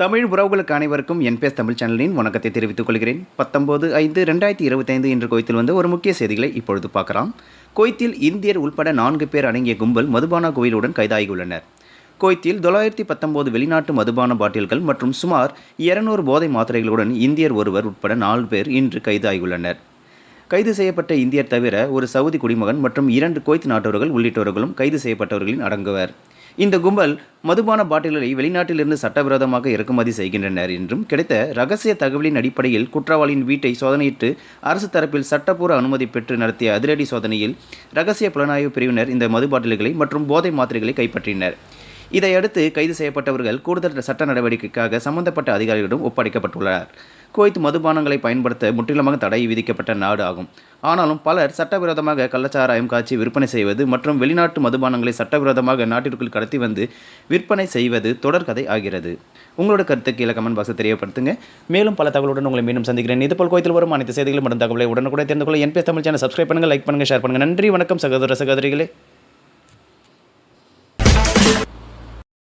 தமிழ் உறவுகளுக்கு அனைவருக்கும் என்பிஎஸ் தமிழ் சேனலின் வணக்கத்தை தெரிவித்துக் கொள்கிறேன். பத்தொன்பது ஐந்து ரெண்டாயிரத்தி இருபத்தைந்து இன்று கோயத்தில் வந்து ஒரு முக்கிய செய்திகளை இப்பொழுது பார்க்கலாம். கோயத்தில் இந்தியர் உள்பட நான்கு பேர் அடங்கிய கும்பல் மதுபான கோயிலுடன் கைதாகியுள்ளனர். கோயத்தில் தொள்ளாயிரத்தி பத்தொன்பது வெளிநாட்டு மதுபான பாட்டில்கள் மற்றும் சுமார் இருநூறு போதை மாத்திரைகளுடன் இந்தியர் ஒருவர் உட்பட நாலு பேர் இன்று கைதாகியுள்ளனர். கைது செய்யப்பட்ட இந்தியர் தவிர ஒரு சவுதி குடிமகன் மற்றும் இரண்டு கோய்த் நாட்டவர்கள் உள்ளிட்டவர்களும் கைது செய்யப்பட்டவர்களின் அடங்குவர். இந்த கும்பல் மதுபான பாட்டில்களை வெளிநாட்டிலிருந்து சட்டவிரோதமாக இறக்குமதி செய்கின்றனர் என்றும் கிடைத்த ரகசிய தகவலின் அடிப்படையில் குற்றவாளியின் வீட்டை சோதனையிட்டு அரசு தரப்பில் சட்டப்பூர்வ அனுமதி பெற்று நடத்திய அதிரடி சோதனையில் ரகசிய புலனாய்வு பிரிவினர் இந்த மது பாட்டில்களை மற்றும் போதை மாத்திரைகளை கைப்பற்றினர். இதையடுத்து கைது செய்யப்பட்டவர்கள் கூடுதல் சட்ட நடவடிக்கைக்காக சம்பந்தப்பட்ட அதிகாரிகளிடம் ஒப்படைக்கப்பட்டுள்ளனர். குவைத் மதுபானங்களை பயன்படுத்த முற்றிலுமாக தடை விதிக்கப்பட்ட நாடு ஆகும். ஆனாலும் பலர் சட்டவிரோதமாக கள்ளச்சாராயம் காய்ச்சி விற்பனை செய்வது மற்றும் வெளிநாட்டு மதுபானங்களை சட்டவிரோதமாக நாட்டிற்குள் கடத்தி வந்து விற்பனை செய்வது தொடர்கதை ஆகிறது. உங்களோட கருத்து கீழே கமெண்ட் பாக்ஸை தெரியப்படுத்துங்க. மேலும் பல தகவலுடன் உங்களை மீண்டும் சந்திக்கிறேன். இதுபோல் கோயத்தில் வரும் அனைத்து செய்திகளும் மற்றும் தகவலை உடனுக்குடன் தெரிந்து கொள்ள என்பிஎஸ் தமிழ் சேனல். சப்ஸ்கிரைப் பண்ணுங்கள் லைக் பண்ணுங்கள் ஷேர் பண்ணுங்கள் நன்றி வணக்கம் சகோதர சகோதரிகளே.